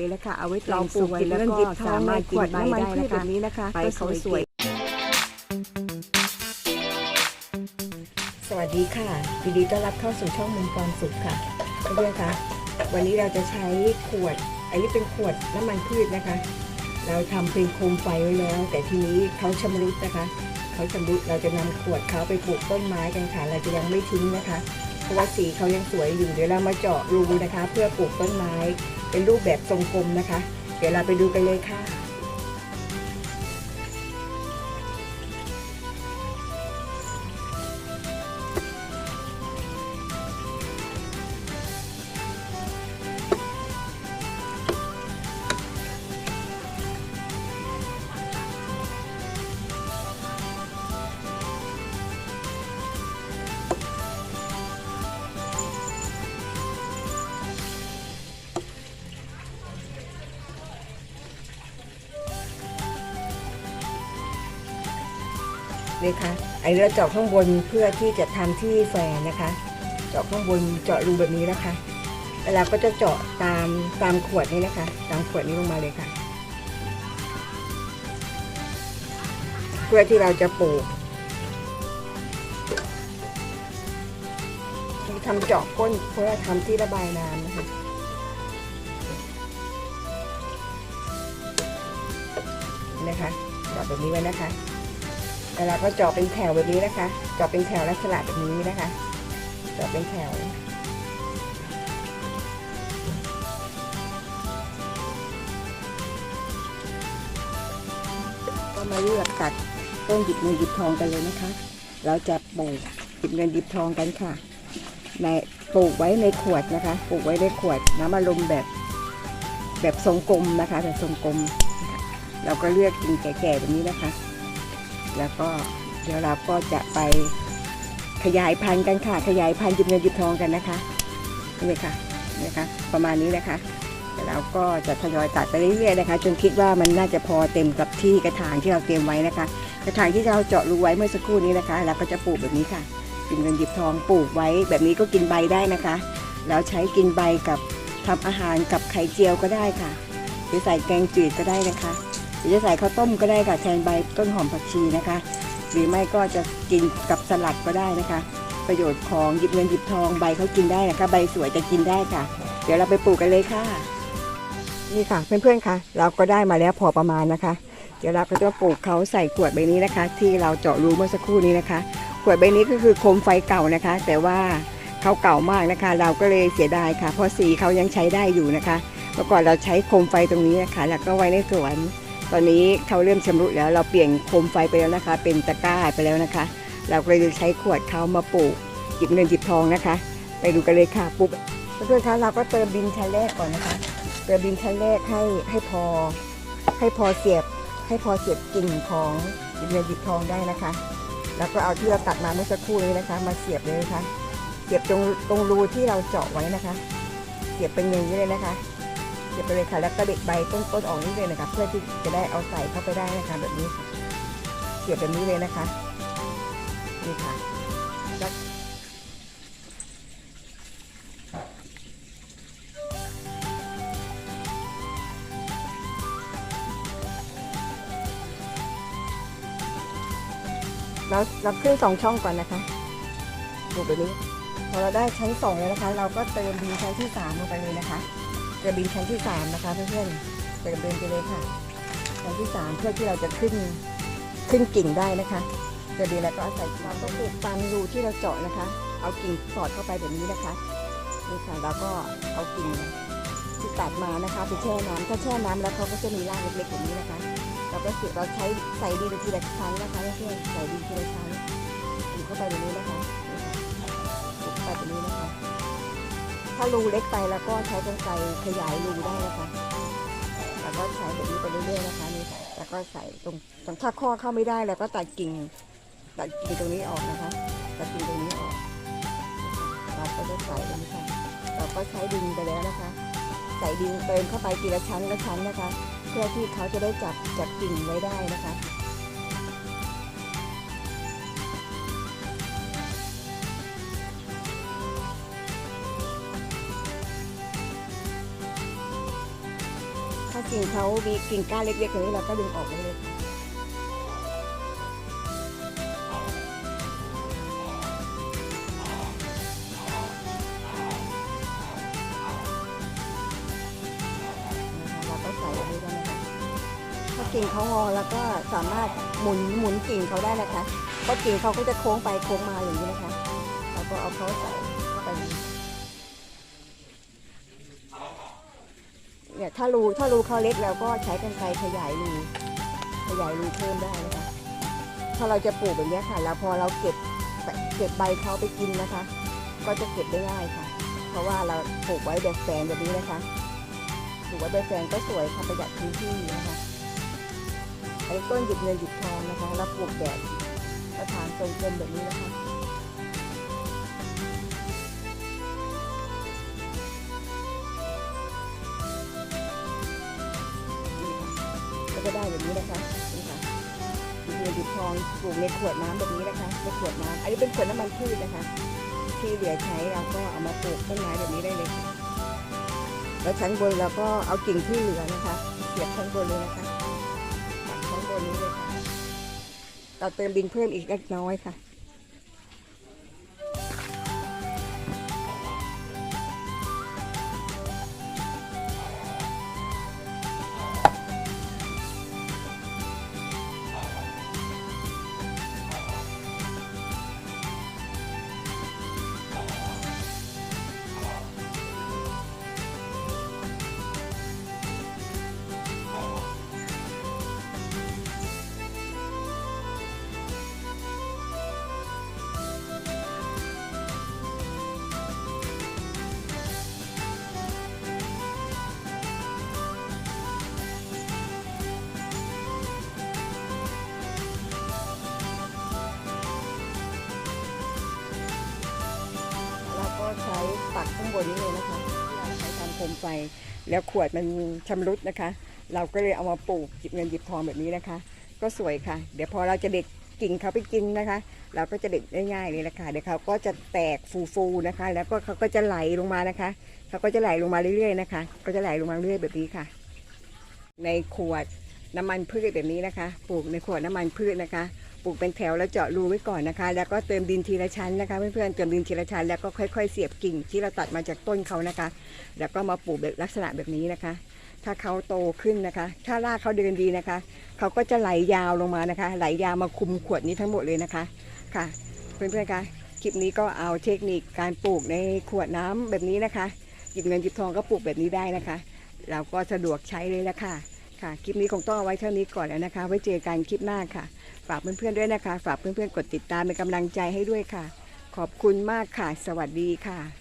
เลยนะคะเอาไว้เราเราปลูปลูกกกินแล้วเงินก็หยิบทองสามารถกินใบในขวดน้ำมันได้พืชนะแบคะบนี้นะคะใบก็เขาสสววยยสวัสดีค่ะยินดีต้อนรับเข้าสู่ช่องมุมความสุขค่ะเพื่อนๆคะวันนี้เราจะใช้ขวด อันนี้เป็นขวดน้ำมันพืชนะคะ เราทำเป็นโคมไฟไว้แล้ว แต่ทีนี้เขาชำรุดนะคะเขาชำรุดเราจะนำขวดเขาไปปลูกต้นไม้กันค่ะ เราจะยังไม่ทิ้งนะคะ เพราะว่าสีเขายังสวยอยู่เดี๋ยวเรามาเจาะรูนะคะ เพื่อปลูกต้นไม้ เป็นรูปแบบทรงกลมนะคะ เดี๋ยวเราไปดูกันเลยค่ะ นี่ค่ะไอ้เราเจาะข้างบนเพื่อที่จะทำที่แฟนนะคะ เจาะข้างบนเจาะรูแบบนี้นะคะแล้วเราก็จะเจาะตามตามขวดนี้นะคะ ตามขวดนี้ลงมาเลยค่ะ เพื่อที่เราจะปลูกทำเจาะก้นเพื่อทำที่ระบายน้ำนะคะนะคะเจาะแบบนี้ไว้นะคะ แล้วเราก็เจาะเป็นแถวแบบนี้นะคะ เจาะเป็นแถวลักษณะแบบนี้นะคะ เจาะเป็นแถว ก็มาเลือกตัดต้นหยิบเงินหยิบทองกันเลยนะคะ เราจะปลูกหยิบเงินหยิบทองกันค่ะ ในปลูกไว้ในขวดนะคะ ปลูกไว้ในขวดน้ำอารมณ์แบบแบบทรงกลมนะคะ แบบทรงกลม เราก็เลือกกิ่งแก่ๆแบบนี้นะคะ แล้วก็เดี๋ยวเราก็จะไปขยายพันธุ์กันค่ะ ขยายพันธุ์หยิบเงินหยิบทองกันนะคะนี่ค่ะนี่นะคะ ประมาณนี้นะคะแล้วเราก็จะทยอยตัดไปเรื่อยๆนะคะ จนคิดว่ามันน่าจะพอเต็มกับที่กระถางที่เราเตรียมไว้นะคะ กระถางที่เราเจาะรูไว้เมื่อสักครู่นี้นะคะเราก็จะปลูกแบบนี้ค่ะกินเงินหยิบทองปลูกไว้ แบบนี้ก็กินใบได้นะคะ แล้วใช้กินใบกับทำอาหารกับไข่เจียวก็ได้ค่ะ หรือใส่แกงจืดก็ได้นะคะ หรือจะใส่ข้าวต้มก็ได้ค่ะแทนใบต้นหอมผักชีนะคะ หรือไม่ก็จะกินกับสลัดก็ได้นะคะ ประโยชน์ของหยิบเงินหยิบทองใบเขากินได้นะคะ ใบสวยจะกินได้ค่ะ เดี๋ยวเราไปปลูกกันเลยค่ะ นี่ค่ะเพื่อนๆค่ะ เราก็ได้มาแล้วพอประมาณนะคะ เดี๋ยวเราก็จะปลูกเขาใส่ขวดใบนี้นะคะ ที่เราเจาะรูเมื่อสักครู่นี้นะคะ ขวดใบนี้ก็คือโคมไฟเก่านะคะ แต่ว่าเขาเก่ามากนะคะ เราก็เลยเสียดายค่ะ เพราะสีเขายังใช้ได้อยู่นะคะเมื่อก่อนเราใช้โคมไฟตรงนี้นะคะแล้วก็ไว้ในสวน ตอนนี้เขาเริ่มชำรุดแล้ว เราเปลี่ยนโคมไฟไปแล้วนะคะ เป็นตะกร้าไปแล้วนะคะ เราก็เลยใช้ขวดเขามาปลูกหยิบเงินหยิบทองนะคะ ไปดูกันเลยค่ะปุ๊บเพื่อนๆคะเราก็เติมดินชั้นแรกก่อนนะคะเติมดินชั้นแรกให้ให้พอ ให้พอเสียบให้พอเสียบกิ่งของหยิบเงินหยิบทองได้นะคะ แล้วก็เอาที่เราตัดมาเมื่อสักครู่นี้นะคะ มาเสียบเลยนะคะเสียบตรงตรงรูที่เราเจาะไว้นะคะ เสียบเป็นอย่างนี้เลยนะคะ เสียบไปเลยค่ะแล้วก็เด็ดใบต้นต้นออกนี่เลยนะคะเพื่อที่จะได้เอาใส่เข้าไปได้นะคะแบบนี้ค่ะเสียบแบบนี้เลยนะคะนี่ค่ะแล้วเราเราขึ้นสองช่องก่อนนะคะดูแบบนี้พอเราได้ชั้นสองแล้วนะคะ เราก็เติมดินชั้นที่สามลงไปเลยนะคะ เติมดินชั้นที่สามนะคะเพื่อนๆเติมเดินไปเลยค่ะ ชั้นที่สามเพื่อที่เราจะขึ้นขึ้นกิ่งได้นะคะเติมดินแล้วก็อาใส่เราก็ปลูกตามรูที่เราเจาะนะคะ เอากิ่งสอดเข้าไปแบบนี้นะคะนี่ค่ะแล้วก็เอากิ่งที่ตัดมานะคะไปแช่น้ำถ้าแช่น้ำแล้วเขาก็จะมีรากเล็กๆแบบนี้นะคะ เราก็เสียเราใช้ใส่ดินทีละครั้งนะคะเพื่อนๆใส่ดินทีละครั้ง ถ้ารูเล็กไปแล้วก็ใช้กรรไกรขยายรูได้นะคะ แล้วก็ใช้แบบนี้ไปเรื่อยๆนะคะนี่ค่ะแล้วก็ใส่ตรงตรงถ้าข้อเข้าไม่ได้แล้วก็ตัดกิ่งตัดกิ่งตรงนี้ออกนะคะตัดกิ่งตรงนี้ออกเราก็จะใส่ตรงนี้ค่ะเราก็ใช้ดินไปแล้วนะคะ ใส่ดินเติมเข้าไปทีละชั้นละชั้นนะคะ เพื่อที่เขาจะได้จับจับกิ่งไว้ได้นะคะากิ่งเขามีกิ่งก้านเล็กๆอย่างนี้เราก็ดึงออกได้เลยค่ะเราก็ใส่ไปแล้วนะคะถ้ากิ่งเขางอแล้วก็สามารถหมุนหมุนกิ่งเขาได้นะคะเพราะกิ่งเขาก็จะโค้งไปโค้งมาอย่างนี้นะคะเราก็เอาเขาใส่เข้าไป เนี่ยถ้ารูถ้ารูเขาเล็กเราก็ใช้กันไกรขยายรูขยายรูเพิ่มได้นะคะถ้าเราจะปลูกแบบเนี้ยค่ะแล้วพอเราเก็บเก็บใบเขาไปกินนะคะ ก็จะเก็บได้ง่ายค่ะ เพราะว่าเราปลูกไว้แบบแฟนแบบนี้นะคะปลูกไว้แบบแฟนก็สวยค่ะประหยัดพื้นที่นะคะอันนี้ต้นหยิบเงินหยิบทองนะคะแล้วปลูกแบบกระถางทรงกลมแบบนี้นะคะ ก็จะได้แบบนี้นะคะนี่ค่ะดิบเงินหยิบทองปลูกในขวดน้ำแบบนี้นะคะในขวดน้ำอันนี้เป็นขวดน้ำมันพืชนะคะ ที่เหลือใช้เราก็เอามาปลูกต้นไม้แบบนี้ได้เลยค่ะ แล้วชั้นบนเราก็เอากิ่งที่เหลือนะคะ เสียบชั้นบนเลยนะคะตัดชั้นบนนี้เลยค่ะเราเติมดินเพิ่มอีกเล็กน้อยค่ะ ปักข้างบนนี้เลยนะคะใช้ทำโคมไฟ แล้วขวดมันชำรุดนะคะ เราก็เลยเอามาปลูกหยิบเงินหยิบทองแบบนี้นะคะ ก็สวยค่ะ เดี๋ยวพอเราจะเด็ดกิ่งเขาไปกินนะคะ เราก็จะเด็ดได้ง่ายเลยนะคะเดี๋ยวเขาก็จะแตกฟูๆนะคะ แล้วก็เขาก็จะไหลลงมานะคะ เขาก็จะไหลลงมาเรื่อยๆนะคะ ก็จะไหลลงมาเรื่อยแบบนี้ค่ะ ในขวดน้ำมันพืชแบบนี้นะคะ ปลูกในขวดน้ำมันพืชนะคะ ปลูกเป็นแถวแล้วเจาะรูไว้ก่อนนะคะ แล้วก็เติมดินทีละชั้นนะคะเพื่อนๆเติมดินทีละชั้นแล้วก็ค่อย ๆ เสียบกิ่งที่เราตัดมาจากต้นเขานะคะ แล้วก็มาปลูกแบบลักษณะแบบนี้นะคะ ถ้าเขาโตขึ้นนะคะ ถ้ารากเขาเดินดีนะคะเขาก็จะไหลยาวลงมานะคะ ไหลยาวมาคุมขวดนี้ทั้งหมดเลยนะคะค่ะ เพื่อนๆคะคลิปนี้ก็เอาเทคนิคการปลูกในขวดน้ำแบบนี้นะคะหยิบเงินหยิบทองก็ปลูกแบบนี้ได้นะคะ เราก็สะดวกใช้เลยละค่ะ ค่ะ คลิปนี้คงต้องเอาไว้เท่านี้ก่อนแล้วนะคะ ไว้เจอกันคลิปหน้าค่ะ ฝากเพื่อนๆด้วยนะคะ ฝากเพื่อนๆกดติดตามเป็นกำลังใจให้ด้วยค่ะ ขอบคุณมากค่ะ สวัสดีค่ะ